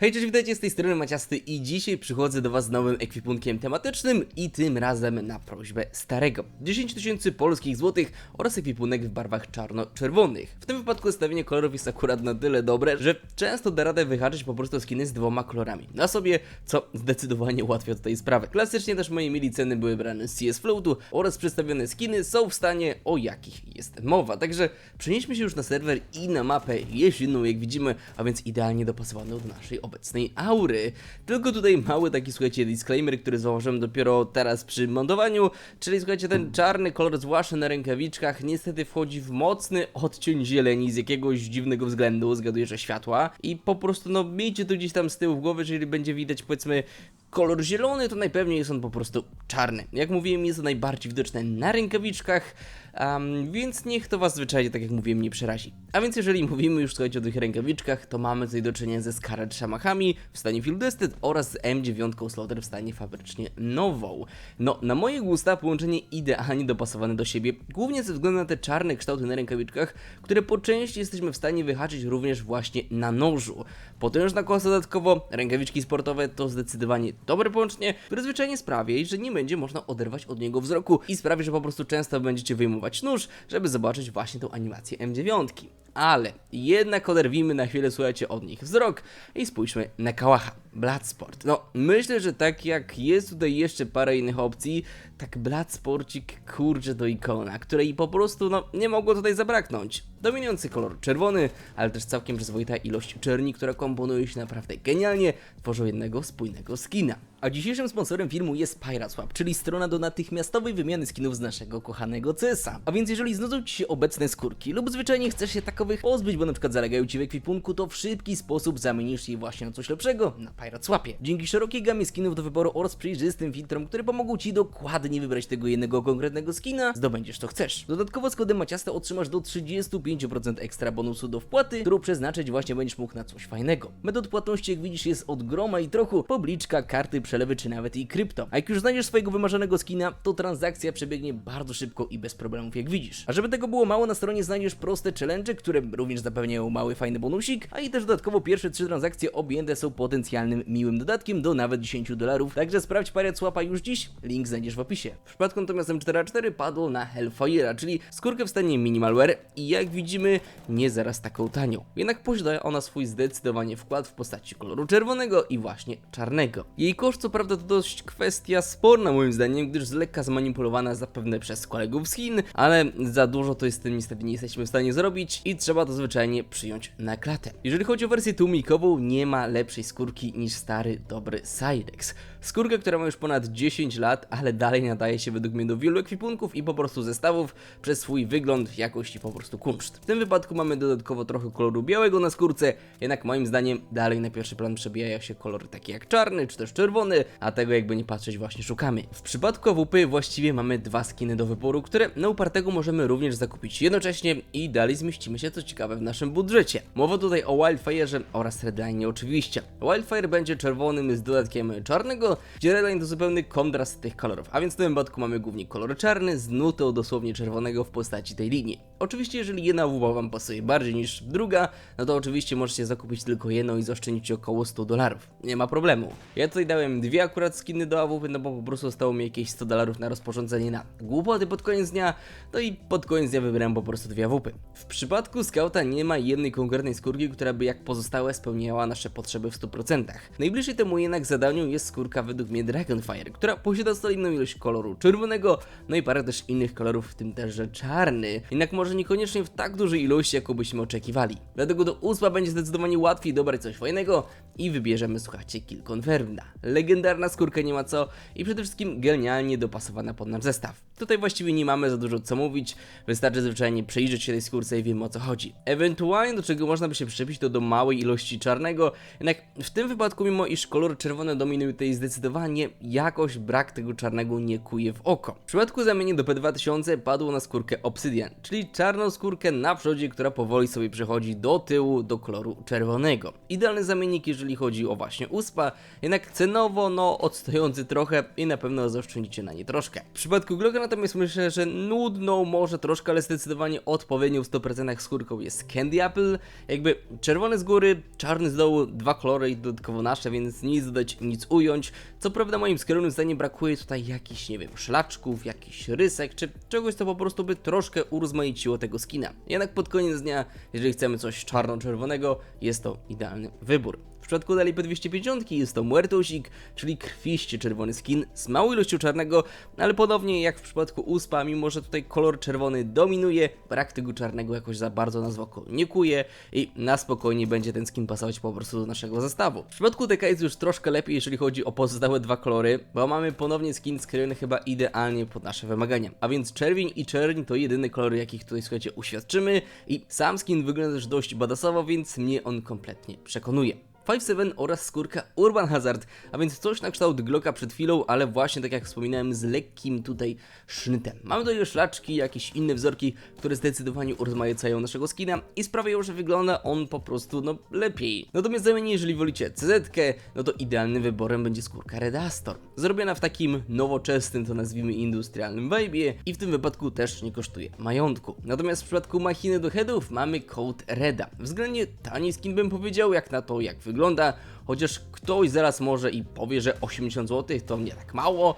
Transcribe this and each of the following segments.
Hej, cześć, witajcie z tej strony Maciasty i dzisiaj przychodzę do Was z nowym ekwipunkiem tematycznym i tym razem na prośbę starego. 10 tysięcy polskich złotych oraz ekwipunek w barwach czarno-czerwonych. W tym wypadku ustawienie kolorów jest akurat na tyle dobre, że często da radę wyhaczyć po prostu skiny z dwoma kolorami na sobie, co zdecydowanie ułatwia tutaj sprawę. Klasycznie też moje mili ceny były brane z CS Floatu oraz przedstawione skiny są w stanie, o jakich jest mowa. Także przenieśmy się już na serwer i na mapę jesienną, jak widzimy, a więc idealnie dopasowaną do naszej obecnej aury. Tylko tutaj mały taki, słuchajcie, disclaimer, który zauważyłem dopiero teraz przy montowaniu, czyli słuchajcie, ten czarny kolor, zwłaszcza na rękawiczkach, niestety wchodzi w mocny odcień zieleni z jakiegoś dziwnego względu, zgaduję, że światła i po prostu, no, miejcie to gdzieś tam z tyłu w głowie, jeżeli będzie widać, powiedzmy, kolor zielony, to najpewniej jest on po prostu czarny. Jak mówiłem, jest to najbardziej widoczne na rękawiczkach, um, więc niech to was zwyczajnie, tak jak mówiłem, nie przerazi. A więc jeżeli mówimy już słuchajcie o tych rękawiczkach, to mamy tutaj do czynienia ze Scarlet Shamachami w stanie Field Tested oraz z M9 Slaughter w stanie fabrycznie nową. No, na moje gusta połączenie idealnie dopasowane do siebie, głównie ze względu na te czarne kształty na rękawiczkach, które po części jesteśmy w stanie wyhaczyć również właśnie na nożu. Potężna kosa dodatkowo, rękawiczki sportowe to zdecydowanie dobre połączenie, które zwyczajnie sprawi, że nie będzie można oderwać od niego wzroku i sprawi, że po prostu często będziecie wyjmować nóż, żeby zobaczyć właśnie tą animację M9. Ale jednak oderwijmy na chwilę, słuchajcie, od nich wzrok i spójrzmy na Kałacha. Bloodsport. No, myślę, że tak jak jest tutaj jeszcze parę innych opcji, tak Bloodsporcik kurczę do ikona, której po prostu, no, nie mogło tutaj zabraknąć. Dominujący kolor czerwony, ale też całkiem przyzwoita ilość czerni, która komponuje się naprawdę genialnie, tworzą jednego spójnego skina. A dzisiejszym sponsorem filmu jest PirateSwap, czyli strona do natychmiastowej wymiany skinów z naszego kochanego CS-a. A więc jeżeli znudzą Ci się obecne skórki lub zwyczajnie chcesz się takowych pozbyć, bo na przykład zalegają Ci w ekwipunku, to w szybki sposób zamienisz je właśnie na coś lepszego na PirateSwapie. Dzięki szerokiej gamie skinów do wyboru oraz przejrzystym filtrom, które pomogą Ci dokładnie wybrać tego jednego konkretnego skina, zdobędziesz to chcesz. Dodatkowo z kodem Maciasta otrzymasz do 35% ekstra bonusu do wpłaty, którą przeznaczyć właśnie będziesz mógł na coś fajnego. Metod płatności jak widzisz jest od groma i trochu, pobliczka, karty, przelewy czy nawet i krypto. A jak już znajdziesz swojego wymarzonego skina, to transakcja przebiegnie bardzo szybko i bez problemów jak widzisz. A żeby tego było mało, na stronie znajdziesz proste challenge, które również zapewniają mały fajny bonusik, a i też dodatkowo pierwsze trzy transakcje objęte są potencjalnym miłym dodatkiem do nawet 10 dolarów, także sprawdź parę słapa już dziś, link znajdziesz w opisie. W przypadku natomiast M4A4 padło na Hellfire'a, czyli skórkę w stanie minimalware i jak widzimy nie zaraz taką tanią. Jednak posiada ona swój zdecydowanie wkład w postaci koloru czerwonego i właśnie czarnego. Jej koszt co prawda to dość kwestia sporna moim zdaniem, gdyż z lekka zmanipulowana zapewne przez kolegów z Chin, ale za dużo to jest tym niestety nie jesteśmy w stanie zrobić i trzeba to zwyczajnie przyjąć na klatę. Jeżeli chodzi o wersję tłumikową, nie ma lepszej skórki niż stary, dobry Sidex. Skórka, która ma już ponad 10 lat, ale dalej nadaje się według mnie do wielu ekwipunków i po prostu zestawów przez swój wygląd, jakość i po prostu kunszt. W tym wypadku mamy dodatkowo trochę koloru białego na skórce, jednak moim zdaniem dalej na pierwszy plan przebijają się kolory takie jak czarny czy też czerwony, a tego jakby nie patrzeć właśnie szukamy. W przypadku AWP właściwie mamy dwa skiny do wyboru, które na upartego możemy również zakupić jednocześnie i dalej zmieścimy się co ciekawe w naszym budżecie. Mowa tutaj o Wildfire'ze oraz Redline oczywiście. Wildfire będzie czerwonym z dodatkiem czarnego, gdzie Redline to zupełny kontrast tych kolorów, a więc w tym wypadku mamy głównie kolor czarny z nutą dosłownie czerwonego w postaci tej linii. Oczywiście jeżeli jedna AWP wam pasuje bardziej niż druga, no to oczywiście możecie zakupić tylko jedną i zaoszczędzić około 100 dolarów. Nie ma problemu. Ja tutaj dałem dwie akurat skiny do AWP, no bo po prostu zostało mi jakieś 100 dolarów na rozporządzenie na głupoty pod koniec dnia, no i pod koniec dnia wybrałem po prostu dwie AWP. W przypadku Scouta nie ma jednej konkretnej skórki, która by jak pozostałe spełniała nasze potrzeby w 100%. Najbliżej temu jednak zadaniu jest skórka według mnie Dragonfire, która posiada solidną ilość koloru czerwonego, no i parę też innych kolorów, w tym też czarny, jednak może niekoniecznie w tak dużej ilości, jaką byśmy oczekiwali. Dlatego do ósma będzie zdecydowanie łatwiej dobrać coś fajnego i wybierzemy, słuchajcie, Kill Confirmda. Legendarna skórka nie ma co i przede wszystkim genialnie dopasowana pod nasz zestaw. Tutaj właściwie nie mamy za dużo co mówić, wystarczy zwyczajnie przyjrzeć się tej skórce i wiemy o co chodzi. Ewentualnie do czego można by się przyczepić to do małej ilości czarnego, jednak w tym wypadku mimo iż kolor czerwony dominuje tutaj zdecydowanie, jakoś brak tego czarnego nie kuje w oko. W przypadku zamiany do P2000 padło na skórkę Obsidian, czyli czarną skórkę na przodzie, która powoli sobie przechodzi do tyłu do koloru czerwonego. Idealny zamiennik jeżeli chodzi o właśnie uspa, jednak cenowo no odstający trochę i na pewno zaoszczędzicie na nie troszkę. W przypadku Glocka natomiast myślę, że nudną może troszkę, ale zdecydowanie odpowiednią w 100% skórką jest Candy Apple. Jakby czerwony z góry, czarny z dołu, dwa kolory i dodatkowo nasze, więc nic dodać, nic ująć. Co prawda moim skromnym zdaniem brakuje tutaj jakichś, nie wiem, szlaczków, jakichś rysek, czy czegoś, co po prostu by troszkę urozmaiciło tego skina. Jednak pod koniec dnia, jeżeli chcemy coś czarno-czerwonego, jest to idealny wybór. W przypadku dalej P250 jest to Muertosik, czyli krwiście czerwony skin z małą ilością czarnego, ale podobnie jak w przypadku USPA, mimo że tutaj kolor czerwony dominuje, brak tego czarnego jakoś za bardzo nas w oko nie kuje i na spokojnie będzie ten skin pasować po prostu do naszego zestawu. W przypadku TK jest już troszkę lepiej, jeżeli chodzi o pozostałe dwa kolory, bo mamy ponownie skin skrojony chyba idealnie pod nasze wymagania. A więc czerwień i czerń to jedyne kolory, jakich tutaj słuchajcie uświadczymy i sam skin wygląda też dość badasowo, więc mnie on kompletnie przekonuje. 5.7 oraz skórka Urban Hazard, a więc coś na kształt Glocka przed chwilą, ale właśnie tak jak wspominałem z lekkim tutaj sznytem. Mamy tutaj szlaczki, jakieś inne wzorki, które zdecydowanie urozmaicają naszego skina i sprawiają, że wygląda on po prostu no lepiej. Natomiast zamiast jeżeli wolicie CZ, no to idealnym wyborem będzie skórka Redastor. Zrobiona w takim nowoczesnym, to nazwijmy industrialnym vibe'ie i w tym wypadku też nie kosztuje majątku. Natomiast w przypadku machiny do headów mamy code Reda. Względnie tani skin bym powiedział, jak na to jak wygląda, blonda chociaż ktoś zaraz może i powie, że 80 zł to nie tak mało.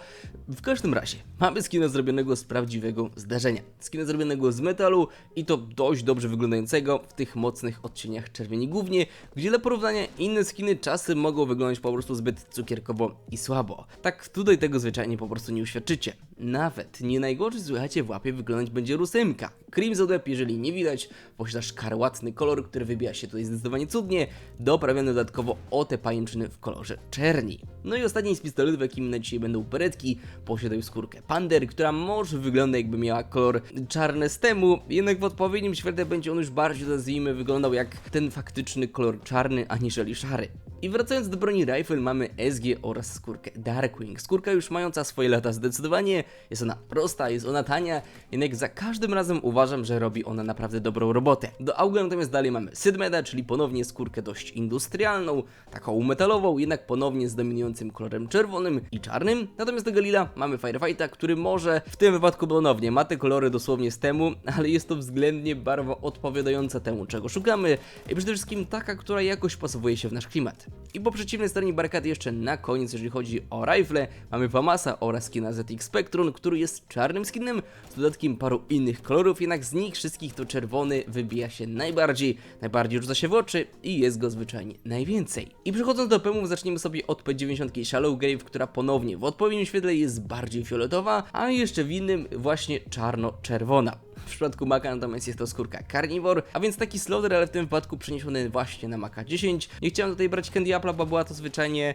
W każdym razie, mamy skina zrobionego z prawdziwego zdarzenia. Skina zrobionego z metalu i to dość dobrze wyglądającego w tych mocnych odcieniach czerwieni głównie, gdzie dla porównania inne skiny czasem mogą wyglądać po prostu zbyt cukierkowo i słabo. Tak tutaj tego zwyczajnie po prostu nie uświadczycie. Nawet nie najgorzej słuchajcie w łapie wyglądać będzie rusemka. Crimson Web, jeżeli nie widać, posiada szkarłatny kolor, który wybija się tutaj zdecydowanie cudnie, doprawiony dodatkowo o te pajęczyny w kolorze czerni. No i ostatni z pistoletów, jakim na dzisiaj będą beretki, posiadają skórkę Pander, która może wygląda jakby miała kolor czarny z temu, jednak w odpowiednim świetle będzie on już bardziej, nazwijmy, wyglądał jak ten faktyczny kolor czarny, aniżeli szary. I wracając do broni rifle mamy SG oraz skórkę Darkwing. Skórka już mająca swoje lata zdecydowanie, jest ona prosta, jest ona tania, jednak za każdym razem uważam, że robi ona naprawdę dobrą robotę. Do auga natomiast dalej mamy Sydmeda, czyli ponownie skórkę dość industrialną, taką metalową, jednak ponownie z dominującym kolorem czerwonym i czarnym. Natomiast do Galila mamy Firefighta, który może w tym wypadku ponownie ma te kolory dosłownie z temu, ale jest to względnie barwa odpowiadająca temu, czego szukamy i przede wszystkim taka, która jakoś pasowuje się w nasz klimat. I po przeciwnej stronie barykady jeszcze na koniec, jeżeli chodzi o rifle, mamy Famasa oraz skina ZX Spectrum, który jest czarnym skinem z dodatkiem paru innych kolorów, jednak z nich wszystkich to czerwony wybija się najbardziej, najbardziej rzuca się w oczy i jest go zwyczajnie najwięcej. I przechodząc do PEMów, zaczniemy sobie od P90 Shallow Grave, która ponownie w odpowiednim świetle jest bardziej fioletowa, a jeszcze w innym właśnie czarno-czerwona. W przypadku Maca natomiast jest to skórka Carnivore, a więc taki slaughter, ale w tym wypadku przeniesiony właśnie na Maca 10. Nie chciałem tutaj brać Candy Apple'a, bo była to zwyczajnie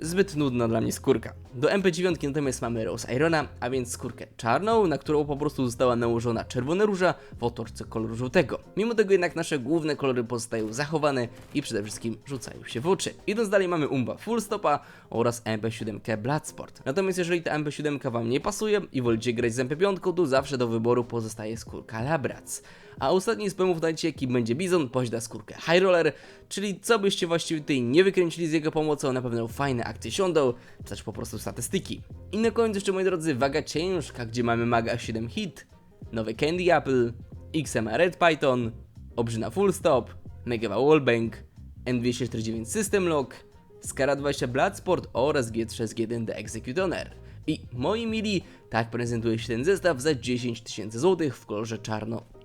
zbyt nudna dla mnie skórka. Do MP9 natomiast mamy Rose Irona, a więc skórkę czarną, na którą po prostu została nałożona czerwona róża w otoczce koloru żółtego. Mimo tego jednak nasze główne kolory pozostają zachowane i przede wszystkim rzucają się w oczy. Idąc dalej mamy Umba Full Stopa oraz MP7 Bloodsport. Natomiast jeżeli ta MP7 Wam nie pasuje i wolicie grać z MP5, to zawsze do wyboru pozostaje skórka Labrac. A ostatni z PMów dajcie jaki będzie Bizon, posiada skórkę High Roller, czyli co byście właściwie tutaj nie wykręcili z jego pomocą, na pewno fajne akcje siądą, czy też po prostu statystyki. I na koniec jeszcze moi drodzy, waga ciężka, gdzie mamy Maga 7 Hit, nowe Candy Apple, XMA Red Python, Obrzyna Full Stop, Megava Wallbang, N249 System Lock, Skara 20 Bloodsport oraz G3 z G1 The Executioner. I moi mili, tak prezentuje się ten zestaw za 10 tysięcy złotych w kolorze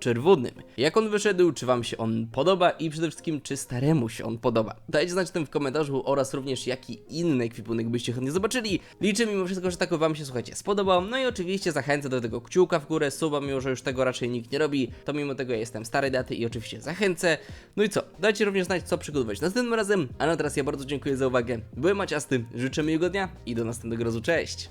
czarno-czerwonym. Jak on wyszedł, czy wam się on podoba i przede wszystkim czy staremu się on podoba? Dajcie znać o tym w komentarzu oraz również jaki inny ekwipunek byście chętnie zobaczyli. Liczę mimo wszystko, że tak wam się słuchajcie spodobał. No i oczywiście zachęcę do tego kciuka w górę, suba, mimo że już tego raczej nikt nie robi. To mimo tego ja jestem starej daty i oczywiście zachęcę. No i co? Dajcie również znać co przygotować następnym razem. A na teraz ja bardzo dziękuję za uwagę. Byłem Maciasty, życzę miłego dnia i do następnego razu. Cześć!